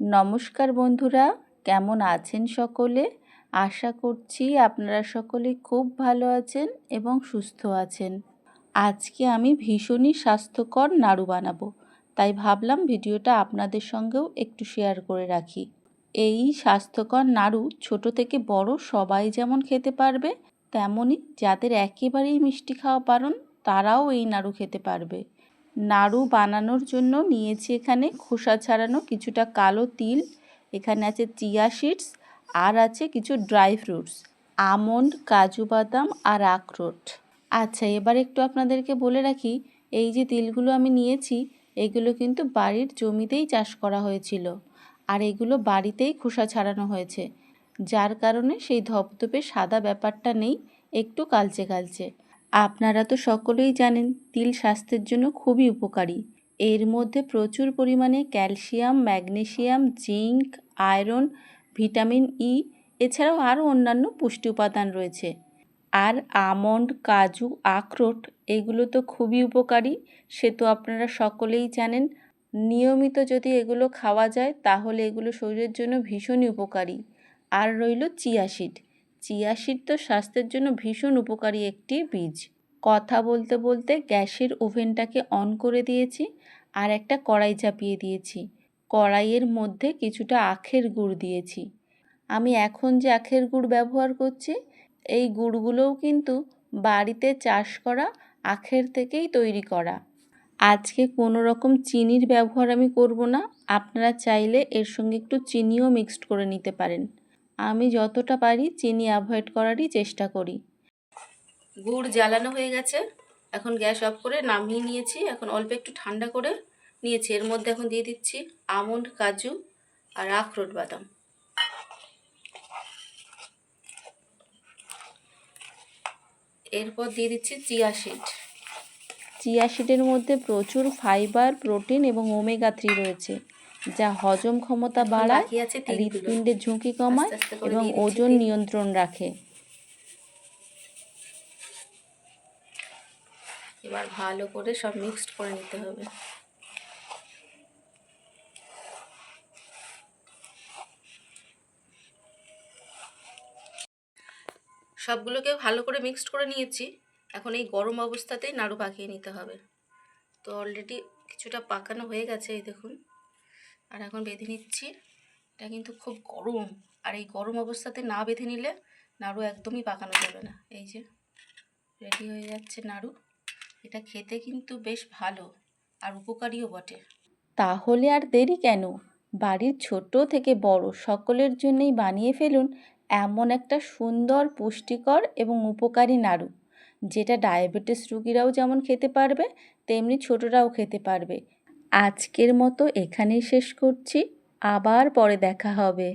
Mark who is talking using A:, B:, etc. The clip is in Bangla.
A: নমস্কার বন্ধুরা, কেমন আছেন সকলে? আশা করছি আপনারা সকলে খুব ভালো আছেন এবং সুস্থ আছেন। আজকে আমি ভীষণই স্বাস্থ্যকর নাড়ু বানাবো, তাই ভাবলাম ভিডিওটা আপনাদের সঙ্গেও একটু শেয়ার করে রাখি। এই স্বাস্থ্যকর নাড়ু ছোট থেকে বড় সবাই যেমন খেতে পারবে, তেমনই যাদের একেবারেই মিষ্টি খাওয়া পারন তারাও এই নাড়ু খেতে পারবে। নাড়ু বানানোর জন্য নিয়েছি এখানে খোসা ছাড়ানো কিছুটা কালো তিল, এখানে আছে চিয়া সিডস, আর আছে কিছু ড্রাই ফ্রুটস, আমন্ড, কাজু বাদাম আর আখরোট। আচ্ছা এবার একটু আপনাদেরকে বলে রাখি, এই যে তিলগুলো আমি নিয়েছি, এগুলো কিন্তু বাড়ির জমিতেই চাষ করা হয়েছিল, আর এগুলো বাড়িতেই খোসা ছাড়ানো হয়েছে, যার কারণে সেই ধপধপে সাদা ব্যাপারটা নেই, একটু কালচে কালচে। আপনারা তো সকলেই জানেন, তিল স্বাস্থ্যের জন্য খুবই উপকারী। এর মধ্যে প্রচুর পরিমাণে calcium magnesium zinc, iron, vitamin E, এছাড়াও আরও অন্যান্য পুষ্টি উপাদান রয়েছে। আর আমন্ড, কাজু, আখরোট, এগুলো তো খুবই উপকারী, সে তো আপনারা সকলেই জানেন। নিয়মিত যদি এগুলো খাওয়া যায়, তাহলে এগুলো শরীরের জন্য ভীষণই উপকারী। আর রইল চিয়া সিড। চিয়া সিড তো স্বাস্থ্যের জন্য ভীষণ উপকারী একটি বীজ। কথা বলতে বলতে গ্যাসের ওভেনটাকে অন করে দিয়েছি আর একটা কড়াই চাপিয়ে দিয়েছি। কড়াইয়ের মধ্যে কিছুটা আখের গুড় দিয়েছি। আমি এখন যে আখের গুড় ব্যবহার করছি, এই গুড়গুলোও কিন্তু বাড়িতে চাষ করা, আখের থেকেই তৈরি করা। আজকে কোনো রকম চিনির ব্যবহার আমি করব না, আপনারা চাইলে এর সঙ্গে একটু চিনিও মিক্সড করে নিতে পারেন। আমি যতটা পারি চিনি অ্যাভয়েড করারই চেষ্টা করি। গুড় জ্বালানো হয়ে গেছে। এখন গ্যাস অফ করে নামিয়ে নিয়েছি। এখন অল্প একটু ঠান্ডা করে নিয়েছি। এর মধ্যে এখন দিয়ে দিচ্ছি আমন্ড কাজু আর আখরোট বাদাম। এরপর দিয়ে দিচ্ছি চিয়া সিড। চিয়া সিডের মধ্যে প্রচুর ফাইবার প্রোটিন এবং ওমেগা থ্রি রয়েছে। যা হজম ক্ষমতা বাড়ায় হৃৎপিণ্ডের ঝুঁকি কমায় এবং ওজন নিয়ন্ত্রণ রাখে। এবার ভালো করে সব মিক্সড করে নিতে হবে। সবগুলোকে ভালো করে মিক্সড করে নিয়েছি। এখন এই গরম অবস্থাতেই নাড়ু পাকিয়ে নিতে হবে। তো অলরেডি কিছুটা পাকানো হয়ে গেছে এই দেখুন। আর এখন বেঁধে নিচ্ছি। এটা কিন্তু খুব গরম। আর এই গরম অবস্থাতে না বেঁধে নিলে নাড়ু একদমই পাকানো যাবে না। এই যে, রেডি হয়ে যাচ্ছে নাড়ু। এটা খেতে কিন্তু বেশ ভালো আর উপকারীও বটে। তাহলে আর দেরি কেন? বাড়ির ছোট থেকে বড় সকলের জন্যই বানিয়ে ফেলুন এমন একটা সুন্দর, পুষ্টিকর এবং উপকারী নাড়ু। যেটা ডায়াবেটিস রুগীরাও যেমন খেতে পারবে, তেমনি ছোটরাও খেতে পারবে। আজকের মতো এখানেই শেষ করছি। আবার পরে দেখা হবে।